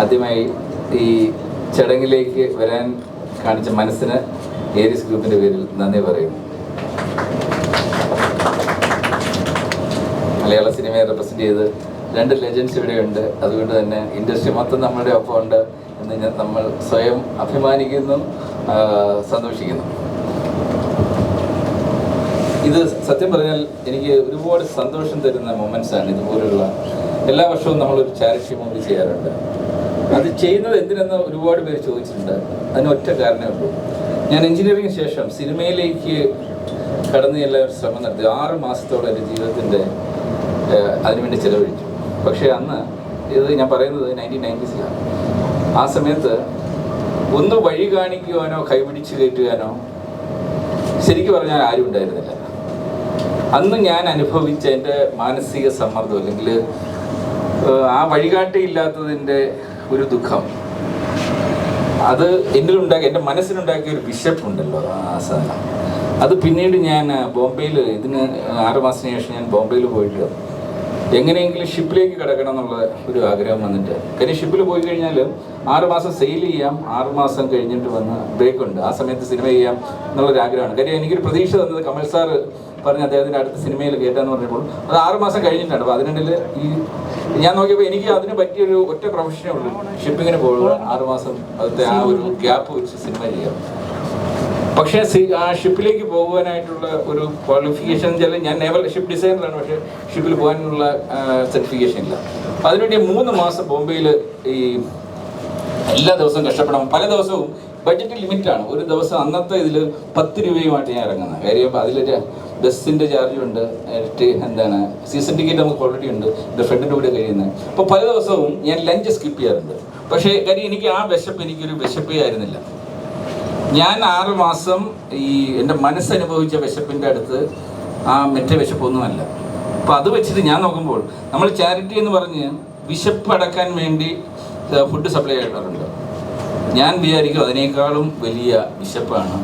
ആദ്യമായി ഈ ചടങ്ങിലേക്ക് വരാൻ കാണിച്ച മനസ്സിന് ഏരിയസ് ഗ്രൂപ്പിന്റെ പേരിൽ നന്ദി പറയുന്നു. മലയാള സിനിമയെ റെപ്രസെന്റ് ചെയ്ത് രണ്ട് ലെജൻസ് ഇവിടെയുണ്ട്. അതുകൊണ്ട് തന്നെ ഇൻഡസ്ട്രി മൊത്തം നമ്മുടെ ഒപ്പം ഉണ്ട് എന്ന് നമ്മൾ സ്വയം അഭിമാനിക്കുന്നു സന്തോഷിക്കുന്നു. ഇത് സത്യം പറഞ്ഞാൽ എനിക്ക് ഒരുപാട് സന്തോഷം തരുന്ന മൊമെന്റ്സ് ആണ് ഇതുപോലുള്ള എല്ലാ വർഷവും നമ്മളൊരു ചാരിറ്റി മൂവി ചെയ്യാറുണ്ട്. അത് ചെയ്യുന്നത് എന്തിനെന്ന് ഒരുപാട് പേര് ചോദിച്ചിട്ടുണ്ട്. അതിന് ഒറ്റ കാരണമേ ഉള്ളൂ. ഞാൻ എഞ്ചിനീയറിംഗ് ശേഷം സിനിമയിലേക്ക് കടന്നു ചെല്ലാൻ ഒരു ശ്രമം നടത്തി. ആറ് മാസത്തോളം എന്റെ ജീവിതത്തിന്റെ അതിനുവേണ്ടി ചിലവഴിച്ചു. പക്ഷേ അന്ന് ഇത് ഞാൻ പറയുന്നത് നയന്റീൻ നയന്റീസിലാണ്. ആ സമയത്ത് ഒന്ന് വഴി കാണിക്കുവാനോ കൈപിടിച്ച് കയറ്റുവാനോ ശരിക്കും പറഞ്ഞാൽ ആരും ഉണ്ടായിരുന്നില്ല. അന്ന് ഞാൻ അനുഭവിച്ച എന്റെ മാനസിക സമ്മർദ്ദം അല്ലെങ്കിൽ ആ വഴികാട്ടിയില്ലാത്തതിന്റെ ഒരു ദുഃഖം. അത് എന്നിലുണ്ടാക്കി എന്റെ മനസ്സിലുണ്ടാക്കിയ ഒരു വിശപ്പുണ്ടല്ലോ ആ സാധനം അത് പിന്നീട് ഞാൻ ബോംബെയിൽ ഇതിന് ആറുമാസത്തിന് ശേഷം ഞാൻ ബോംബെയിൽ പോയിട്ട് എങ്ങനെയെങ്കിലും ഷിപ്പിലേക്ക് കിടക്കണം എന്നുള്ള ഒരു ആഗ്രഹം വന്നിട്ട്. കാര്യം ഷിപ്പിൽ പോയി കഴിഞ്ഞാൽ ആറുമാസം സെയിൽ ചെയ്യാം ആറുമാസം കഴിഞ്ഞിട്ട് വന്ന് ബ്രേക്ക് ഉണ്ട്. ആ സമയത്ത് സിനിമ ചെയ്യാം എന്നുള്ളൊരു ആഗ്രഹമാണ് കാര്യം എനിക്കൊരു പ്രതീക്ഷ തന്നത് കമൽ സാർ പറഞ്ഞ് അദ്ദേഹത്തിന്റെ അടുത്ത സിനിമയിൽ കയറ്റാന്ന് പറഞ്ഞപ്പോൾ അത് ആറുമാസം കഴിഞ്ഞിട്ടാണ്. അപ്പോൾ അതിനിടയിൽ ഈ ഞാൻ നോക്കിയപ്പോൾ എനിക്ക് അതിന് പറ്റിയൊരു ഒറ്റ പ്രൊഫഷനേ ഉള്ളൂ. ഷിപ്പിങ്ങിന് പോകുക ആറുമാസം അതിന്റെ ആ ഒരു ഗ്യാപ്പ് വെച്ച് സിനിമ ചെയ്യാം പക്ഷേ ആ ഷിപ്പിലേക്ക് പോകുവാനായിട്ടുള്ള ഒരു ക്വാളിഫിക്കേഷൻ ചില ഞാൻ നേവൽ ഷിപ്പ് ഡിസൈനറാണ് പക്ഷേ ഷിപ്പിൽ പോകാനുള്ള സർട്ടിഫിക്കേഷൻ ഇല്ല. അതിനുവേണ്ടി മൂന്ന് മാസം ബോംബെയിൽ ഈ എല്ലാ ദിവസവും കഷ്ടപ്പെടണം. പല ദിവസവും ബഡ്ജറ്റ് ലിമിറ്റാണ് ഒരു ദിവസം അന്നത്തെ ഇതിൽ പത്ത് രൂപയുമായിട്ട് ഞാൻ ഇറങ്ങുന്നത് കാര്യം അതിൽ ബസ്സിന്റെ ചാർജുണ്ട് എന്താണ് സീസൺ ടിക്കറ്റ് നമുക്ക് ഓൾറെഡി ഉണ്ട്. എന്റെ ഫ്രണ്ടിന്റെ കൂടെ കഴിയുന്നത് അപ്പോൾ പല ദിവസവും ഞാൻ ലഞ്ച് സ്കിപ്പ് ചെയ്യാറുണ്ട്. പക്ഷേ കാര്യം എനിക്ക് ആ വിശപ്പ് എനിക്കൊരു വിശപ്പേ ആയിരുന്നില്ല. ഞാൻ ആറ് മാസം ഈ എന്റെ മനസ്സനുഭവിച്ച വിശപ്പിന്റെ അടുത്ത് ആ മറ്റേ വിശപ്പൊന്നുമല്ല. അപ്പോൾ അത് വെച്ചിട്ട് ഞാൻ നോക്കുമ്പോൾ നമ്മൾ ചാരിറ്റി എന്ന് പറഞ്ഞ് വിശപ്പ് അടക്കാൻ വേണ്ടി ഫുഡ് സപ്ലൈ ചെയ്യാറുണ്ട് ഞാൻ വിചാരിക്കും അതിനേക്കാളും വലിയ വിശപ്പാണ്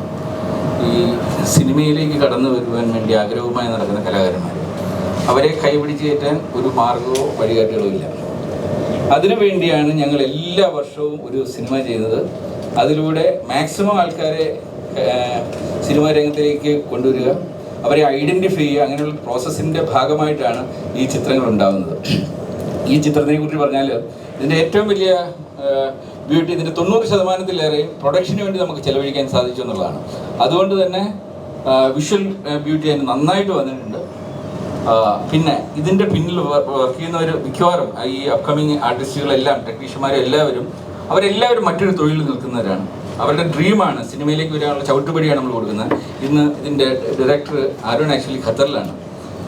ഈ സിനിമയിലേക്ക് കടന്നു വരുവാൻ വേണ്ടി ആഗ്രഹവുമായി നടക്കുന്ന കലാകാരന്മാർ അവരെ കൈപിടിച്ച് കയറ്റാൻ ഒരു മാർഗമോ വഴികാട്ടികളോ ഇല്ല. അതിനു വേണ്ടിയാണ് ഞങ്ങൾ എല്ലാ വർഷവും ഒരു സിനിമ ചെയ്യുന്നത് അതിലൂടെ മാക്സിമം ആൾക്കാരെ സിനിമാ രംഗത്തിലേക്ക് കൊണ്ടുവരിക അവരെ ഐഡന്റിഫൈ ചെയ്യുക അങ്ങനെയുള്ള പ്രോസസ്സിന്റെ ഭാഗമായിട്ടാണ് ഈ ചിത്രങ്ങൾ ഉണ്ടാകുന്നത് ഈ ചിത്രത്തിനെ കുറിച്ച് പറഞ്ഞാൽ ഇതിന്റെ ഏറ്റവും വലിയ ബ്യൂട്ടി ഇതിന്റെ തൊണ്ണൂറ് ശതമാനത്തിലേറെ പ്രൊഡക്ഷന് വേണ്ടി നമുക്ക് ചെലവഴിക്കാൻ സാധിച്ചു എന്നുള്ളതാണ്. അതുകൊണ്ട് തന്നെ വിഷ്വൽ ബ്യൂട്ടി അതിന് നന്നായിട്ട് വന്നിട്ടുണ്ട്. പിന്നെ ഇതിന്റെ പിന്നിൽ വർക്ക് ചെയ്യുന്നവർ മിക്കവാറും ഈ അപ്കമിങ് ആർട്ടിസ്റ്റുകളെല്ലാം ടെക്നീഷ്യന്മാരും എല്ലാവരും അവരെല്ലാവരും മറ്റൊരു തൊഴിൽ നിൽക്കുന്നവരാണ്. അവരുടെ ഡ്രീമാണ് സിനിമയിലേക്ക് വരാനുള്ള ചവിട്ടുപടിയാണ് നമ്മൾ കൊടുക്കുന്നത്. ഇന്ന് ഇതിന്റെ ഡയറക്ടർ അരുൺ ആക്ച്വലി ഖത്തറിലാണ്.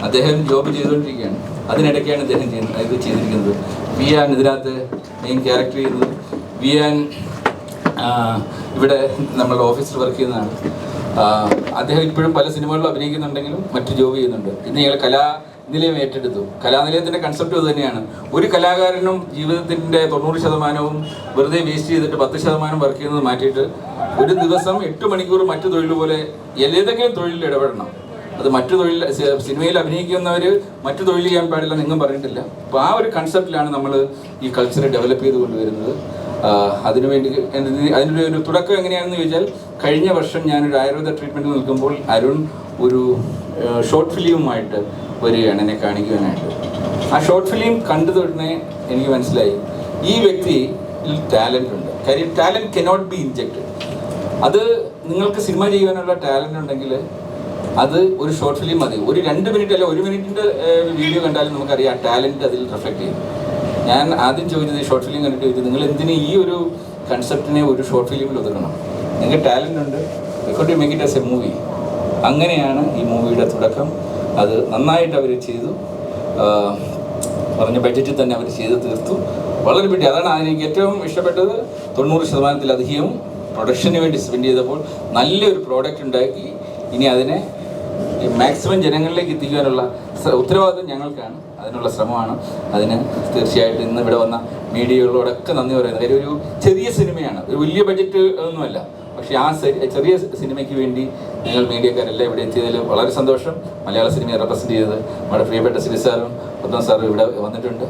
അദ്ദേഹം ജോബ് ചെയ്തുകൊണ്ടിരിക്കുകയാണ്. അതിനിടയ്ക്കാണ് അദ്ദേഹം ചെയ്യുന്നത് ഇത് ചെയ്തിരിക്കുന്നത്. വി ആൻ ഇതിനകത്ത് മെയിൻ ക്യാരക്ടർ ചെയ്യുന്നത്. വി ആൻ ഇവിടെ നമ്മളുടെ ഓഫീസിൽ വർക്ക് ചെയ്യുന്നതാണ്. അദ്ദേഹം ഇപ്പോഴും പല സിനിമകളിലും അഭിനയിക്കുന്നുണ്ടെങ്കിലും മറ്റു ജോബ് ചെയ്യുന്നുണ്ട്. ഇന്ന് ഇയാൾ കലാനിലയം ഏറ്റെടുത്തു. കലാനിലയത്തിന്റെ കൺസെപ്റ്റ് ഇത് തന്നെയാണ്. ഒരു കലാകാരനും ജീവിതത്തിന്റെ തൊണ്ണൂറ് ശതമാനവും വെറുതെ വേസ്റ്റ് ചെയ്തിട്ട് പത്ത് ശതമാനം വർക്ക് ചെയ്യുന്നത് മാറ്റിയിട്ട് ഒരു ദിവസം എട്ട് മണിക്കൂർ മറ്റു തൊഴിൽ പോലെ ഏതെങ്കിലും തൊഴിലിൽ ഇടപെടണം. അത് മറ്റു തൊഴിൽ സിനിമയിൽ അഭിനയിക്കുന്നവർ മറ്റു തൊഴിൽ ചെയ്യാൻ പാടില്ല എന്നും പറഞ്ഞിട്ടില്ല. അപ്പോൾ ആ ഒരു കൺസെപ്റ്റിലാണ് നമ്മൾ ഈ കൾച്ചർ ഡെവലപ്പ് ചെയ്ത് കൊണ്ടുവരുന്നത്. അതിനുവേണ്ടി അതിന്റെ ഒരു തുടക്കം എങ്ങനെയാണെന്ന് ചോദിച്ചാൽ കഴിഞ്ഞ വർഷം ഞാനൊരു ആയുർവേദ ട്രീറ്റ്മെന്റ് നിൽക്കുമ്പോൾ അരുൺ ഒരു ഷോർട്ട് ഫിലിമുമായിട്ട് വരികയാണ് എന്നെ കാണിക്കുവാനായിട്ട്. ആ ഷോർട്ട് ഫിലിം കണ്ടു തൊടനെ എനിക്ക് മനസ്സിലായി. ഈ വ്യക്തി ടാലന്റ് ഉണ്ട്. കാര്യം ടാലന്റ് കനോട്ട് ബി ഇൻജക്റ്റഡ് അത് നിങ്ങൾക്ക് സിനിമ ചെയ്യാനുള്ള ടാലന്റ് ഉണ്ടെങ്കിൽ അത് ഒരു ഷോർട്ട് ഫിലിം മതി. ഒരു രണ്ട് മിനിറ്റ് അല്ല ഒരു മിനിറ്റിന്റെ വീഡിയോ കണ്ടാലും നമുക്കറിയാം ടാലന്റ് അതിൽ റിഫ്ലക്ട് ചെയ്യും. ഞാൻ ആദ്യം ചോദിച്ചത് ഷോർട്ട് ഫിലിം കണ്ടിട്ട് ചോദിച്ചത് നിങ്ങൾ എന്തിനു ഈ ഒരു കൺസെപ്റ്റിനെ ഒരു ഷോർട്ട് ഫിലിമിൽ ഒതുക്കണം? നിങ്ങൾക്ക് ടാലന്റ് ഉണ്ട്. Record make it as a movie അങ്ങനെയാണ് ഈ മൂവിയുടെ തുടക്കം. അത് നന്നായിട്ട് അവർ ചെയ്തു. പറഞ്ഞ ബഡ്ജറ്റിൽ തന്നെ അവർ ചെയ്ത് തീർത്തു. വളരെ പറ്റി അതാണ് എനിക്ക് ഏറ്റവും ഇഷ്ടപ്പെട്ടത്. തൊണ്ണൂറ് ശതമാനത്തിലധികം പ്രൊഡക്ഷന് വേണ്ടി സ്പെൻഡ് ചെയ്തപ്പോൾ നല്ലൊരു പ്രോഡക്റ്റ് ഉണ്ടാക്കി. ഇനി അതിനെ മാക്സിമം ജനങ്ങളിലേക്ക് എത്തിക്കാനുള്ള ഉത്തരവാദിത്വം ഞങ്ങൾക്കാണ്. അതിനുള്ള ശ്രമമാണ്. അതിന് തീർച്ചയായിട്ടും ഇന്ന് ഇവിടെ വന്ന മീഡിയകളോടൊക്കെ നന്ദി പറയുന്നത് കാര്യം ഒരു ചെറിയ സിനിമയാണ്. ഒരു വലിയ ബഡ്ജറ്റ് ഒന്നുമല്ല. പക്ഷേ ആ ചെറിയ സിനിമയ്ക്ക് വേണ്ടി നിങ്ങൾ മീഡിയക്കാരെല്ലാം ഇവിടെ എത്തിയതിൽ വളരെ സന്തോഷം. മലയാള സിനിമയെ റെപ്രസെന്റ് ചെയ്തത് നമ്മുടെ പ്രിയപ്പെട്ട സിബി സാറും പത്മ സാറും ഇവിടെ വന്നിട്ടുണ്ട്.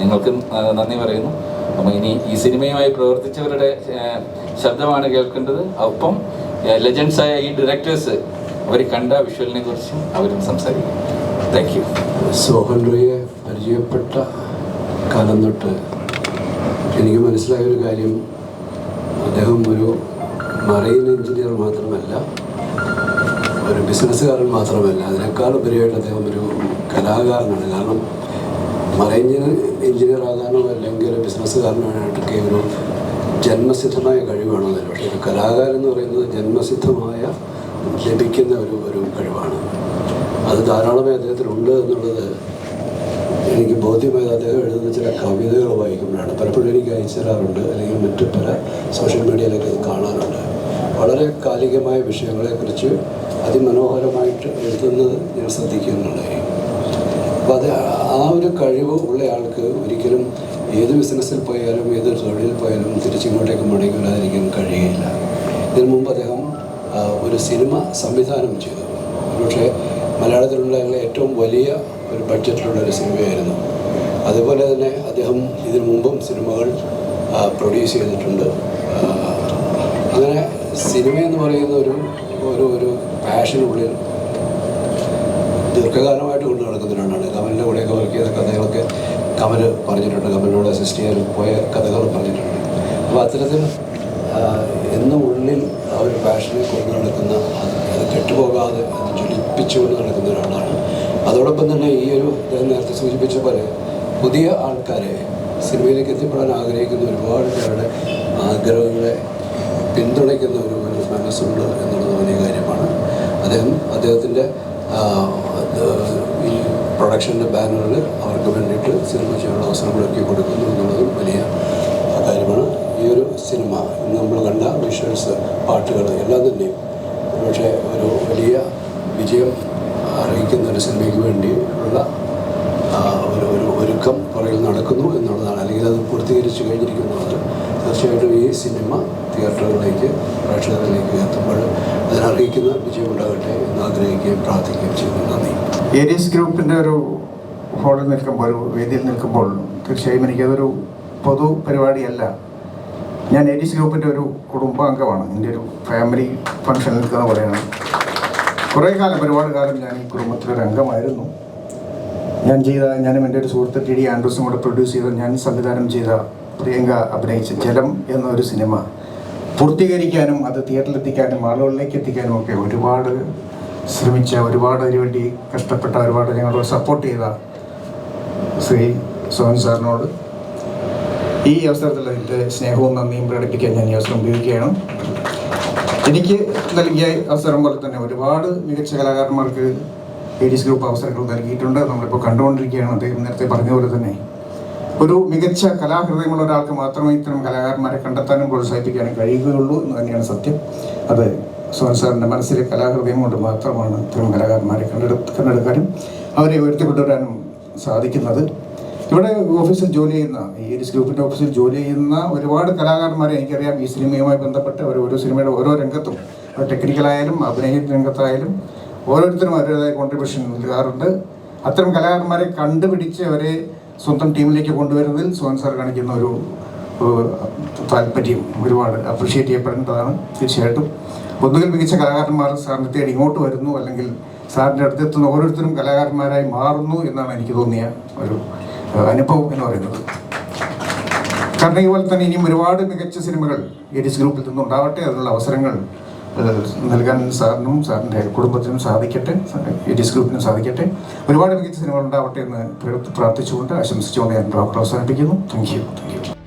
നിങ്ങൾക്കും നന്ദി പറയുന്നു. അപ്പം ഇനി ഈ സിനിമയുമായി പ്രവർത്തിച്ചവരുടെ ശബ്ദമാണ് കേൾക്കേണ്ടത്. ഒപ്പം ലെജൻസായ ഈ ഡയറക്ടേഴ്സ് അവർ കണ്ട വിഷ്വലിനെ കുറിച്ചും അവരും സംസാരിക്കും. താങ്ക് യു സോഹൻ റോയെ പരിചയപ്പെട്ട കാലം തൊട്ട് എനിക്ക് മനസ്സിലായ ഒരു കാര്യം. അദ്ദേഹം ഒരു മറൈൻ എഞ്ചിനീയർ മാത്രമല്ല ഒരു ബിസിനസ്സുകാരൻ മാത്രമല്ല. അതിനേക്കാൾ ഉപരിയായിട്ട് അദ്ദേഹം ഒരു കലാകാരനാണ്. കാരണം മറൈൻ എഞ്ചിനീയർ ആകാനോ അല്ലെങ്കിൽ ഒരു ബിസിനസ്സുകാരനായിട്ടൊക്കെ ഒരു ജന്മസിദ്ധമായ കഴിവാണെന്നല്ല പക്ഷേ ഒരു കലാകാരൻ എന്ന് പറയുന്നത് ജന്മസിദ്ധമായ ലഭിക്കുന്ന ഒരു ഒരു കഴിവാണ്. അത് ധാരാളമായി അദ്ദേഹത്തിനുണ്ട് എന്നുള്ളത് എനിക്ക് ബോധ്യമായത് അദ്ദേഹം എഴുതുന്ന ചില കവിതകൾ വായിക്കുമ്പോഴാണ്. പലപ്പോഴും എനിക്ക് അയച്ചു തരാറുണ്ട് അല്ലെങ്കിൽ മറ്റു പല സോഷ്യൽ മീഡിയയിലൊക്കെ അത് കാണാറുണ്ട്. വളരെ കാലികമായ വിഷയങ്ങളെക്കുറിച്ച് അതിമനോഹരമായിട്ട് എഴുതുന്നത് ഞാൻ ശ്രദ്ധിക്കുന്നുണ്ടായി അപ്പോൾ അത് ആ ഒരു കഴിവ് ഉള്ള ആൾക്ക് ഒരിക്കലും ഏത് ബിസിനസ്സിൽ പോയാലും ഏത് തൊഴിലിൽ പോയാലും തിരിച്ചിങ്ങോട്ടേക്ക് മടങ്ങി വരാതിരിക്കാൻ കഴിയില്ല. ഇതിനു മുമ്പ് അദ്ദേഹം ഒരു സിനിമ സംവിധാനം ചെയ്തു. പക്ഷേ മലയാളത്തിലുള്ള ഏറ്റവും വലിയ ഒരു ബഡ്ജറ്റിലുള്ള ഒരു സിനിമയായിരുന്നു. അതുപോലെ തന്നെ അദ്ദേഹം ഇതിനു മുമ്പും സിനിമകൾ പ്രൊഡ്യൂസ് ചെയ്തിട്ടുണ്ട്. അങ്ങനെ സിനിമ എന്ന് പറയുന്ന ഒരു ഒരു ഒരു പാഷനുള്ളിൽ ദീർഘകാലമായിട്ട് കൊണ്ടു നടക്കുന്ന ഒരാളാണ് കമലിന്റെ കൂടെയൊക്കെ വർക്ക് ചെയ്ത കഥകളൊക്കെ കമൽ പറഞ്ഞിട്ടുണ്ട്. കമലിനോട് അസിസ്റ്റ് ചെയ്യാൻ പോയ കഥകൾ പറഞ്ഞിട്ടുണ്ട്. അപ്പോൾ അത്തരത്തിൽ എന്നും ഉള്ളിൽ ആ ഒരു പാഷനെ കൊണ്ടു നടക്കുന്ന അത് കെട്ടുപോകാതെ അത് ജ്വലിപ്പിച്ചുകൊണ്ട് നടക്കുന്ന ഒരാളാണ്. അതോടൊപ്പം തന്നെ ഈ ഒരു ഞാൻ നേരത്തെ സൂചിപ്പിച്ച പോലെ പുതിയ ആൾക്കാരെ സിനിമയിലേക്ക് എത്തിപ്പെടാൻ ആഗ്രഹിക്കുന്ന ഒരുപാട് പേരുടെ ആഗ്രഹങ്ങളെ പിന്തുണയ്ക്കുന്ന ഒരു മനസ്സുണ്ട് എന്നുള്ളത് വലിയ കാര്യമാണ്. അദ്ദേഹം അദ്ദേഹത്തിന്റെ ഈ പ്രൊഡക്ഷന്റെ ബാനറിൽ അവർക്ക് വേണ്ടിയിട്ട് സിനിമ ചെയ്യാനുള്ള അവസരങ്ങളൊക്കെ കൊടുക്കുന്നു എന്നുള്ളതും വലിയ കാര്യമാണ്. ഈ ഒരു സിനിമ നമ്മൾ വിഷ്വൽസ് പാട്ടുകൾ എല്ലാം തന്നെയും പക്ഷേ ഒരു വലിയ വിജയം അറിയിക്കുന്ന ഒരു സിനിമയ്ക്ക് വേണ്ടി ഉള്ള ഒരു ഒരു ഒരുക്കം പുറകിൽ നടക്കുന്നു എന്നുള്ളതാണ്. അല്ലെങ്കിൽ അത് പൂർത്തീകരിച്ചു കഴിഞ്ഞിരിക്കുന്നു അത് തീർച്ചയായിട്ടും ഈ സിനിമ തിയേറ്ററുകളിലേക്ക് പ്രേക്ഷകരിലേക്ക് എത്തുമ്പോൾ അതിനറിയിക്കുന്ന വിജയം ഉണ്ടാകട്ടെ എന്ന് ആഗ്രഹിക്കുകയും പ്രാർത്ഥിക്കുകയും ചെയ്യുന്നു. നന്ദി. ഏരിയസ് ഗ്രൂപ്പിന്റെ ഒരു ഹോളിൽ നിൽക്കുമ്പോൾ ഒരു വേദിയിൽ നിൽക്കുമ്പോൾ തീർച്ചയായും എനിക്കതൊരു പൊതു പരിപാടിയല്ല ഞാൻ ഏരീസ് ഗ്രൂപ്പിന്റെ ഒരു കുടുംബാംഗമാണ്. എന്റെ ഒരു ഫാമിലി ഫംഗ്ഷൻ നിൽക്കുന്ന പോലെയാണ് കുറേ കാലം ഒരുപാട് കാലം ഞാൻ ഈ കുടുംബത്തിലൊരു അംഗമായിരുന്നു. ഞാൻ ചെയ്ത ഞാനും എന്റെ ഒരു സുഹൃത്ത് ടി ഡി ആൻഡ്രൂസും കൂടെ പ്രൊഡ്യൂസ് ചെയ്ത ഞാൻ സംവിധാനം ചെയ്ത പ്രിയങ്ക അഭിനയിച്ച ജലം എന്നൊരു സിനിമ പൂർത്തീകരിക്കാനും അത് തിയേറ്ററിലെത്തിക്കാനും ആളുകളിലേക്ക് എത്തിക്കാനും ഒക്കെ ഒരുപാട് ശ്രമിച്ച ഒരുപാട് അതിനുവേണ്ടി കഷ്ടപ്പെട്ട ഒരുപാട് ഞങ്ങളോട് സപ്പോർട്ട് ചെയ്ത ശ്രീ സോൻ സാറിനോട് ഈ അവസരത്തിൽ എന്റെ സ്നേഹവും നന്ദിയും പ്രകടിപ്പിക്കാൻ ഞാൻ ഈ അവസരം ഉപയോഗിക്കുകയാണ്. എനിക്ക് നൽകിയ അവസരം പോലെ തന്നെ ഒരുപാട് മികച്ച കലാകാരന്മാർക്ക് ലേഡീസ് ഗ്രൂപ്പ് അവസരങ്ങൾ നൽകിയിട്ടുണ്ട്. നമ്മളിപ്പോൾ കണ്ടുകൊണ്ടിരിക്കുകയാണ്. അദ്ദേഹം നേരത്തെ പറഞ്ഞ പോലെ തന്നെ ഒരു മികച്ച കലാഹൃദയമുള്ള ഒരാൾക്ക് മാത്രമേ ഇത്തരം കലാകാരന്മാരെ കണ്ടെത്താനും പ്രോത്സാഹിപ്പിക്കാനും കഴിയുകയുള്ളൂ എന്ന് തന്നെയാണ് സത്യം. അത് സോഹൻ സാറിന്റെ മനസ്സിലെ കലാഹൃദയം കൊണ്ട് മാത്രമാണ് ഇത്തരം കലാകാരന്മാരെ കണ്ടെടു കണ്ടെടുക്കാനും അവരെ ഉയർത്തിക്കൊണ്ടുവരാനും സാധിക്കുന്നത്. ഇവിടെ ഓഫീസിൽ ജോലി ചെയ്യുന്ന ഈ ഏരീസ് ഗ്രൂപ്പിന്റെ ഓഫീസിൽ ജോലി ചെയ്യുന്ന ഒരുപാട് കലാകാരന്മാരെ എനിക്കറിയാം. ഈ സിനിമയുമായി ബന്ധപ്പെട്ട് അവർ ഓരോ സിനിമയുടെ ഓരോ രംഗത്തും അത് ടെക്നിക്കലായാലും അഭിനയ രംഗത്തായാലും ഓരോരുത്തരും അവരുടേതായ കോൺട്രിബ്യൂഷൻ നൽകാറുണ്ട്. അത്തരം കലാകാരന്മാരെ കണ്ടുപിടിച്ച് അവരെ സ്വന്തം ടീമിലേക്ക് കൊണ്ടുവരുന്നതിൽ സോൻ സാർ കാണിക്കുന്ന ഒരു താല്പര്യം ഒരുപാട് അപ്രിഷ്യേറ്റ് ചെയ്യപ്പെടേണ്ടതാണ് തീർച്ചയായിട്ടും. ഒന്നുകിൽ മികച്ച കലാകാരന്മാർ സാറിനെ തേടി ഇങ്ങോട്ട് വരുന്നു അല്ലെങ്കിൽ സാറിന്റെ അടുത്തെത്തുന്ന ഓരോരുത്തരും കലാകാരന്മാരായി മാറുന്നു എന്നാണ് എനിക്ക് തോന്നിയ ഒരു അനുഭവം എന്ന് പറയുന്നത്. കാരണം ഇതുപോലെ തന്നെ ഇനിയും ഒരുപാട് മികച്ച സിനിമകൾ എഡിസ് ഗ്രൂപ്പിൽ നിന്നുണ്ടാവട്ടെ അതിനുള്ള അവസരങ്ങൾ നൽകാൻ സാറിനും സാറിന്റെ കുടുംബത്തിനും സാധിക്കട്ടെ എഡിസ് ഗ്രൂപ്പിനും സാധിക്കട്ടെ. ഒരുപാട് മികച്ച സിനിമകൾ ഉണ്ടാവട്ടെ എന്ന് പ്രാർത്ഥിച്ചുകൊണ്ട് ആശംസിച്ചുകൊണ്ട് ഞാൻ ഡോക്ടർ അവസാനിപ്പിക്കുന്നു. Thank you thank you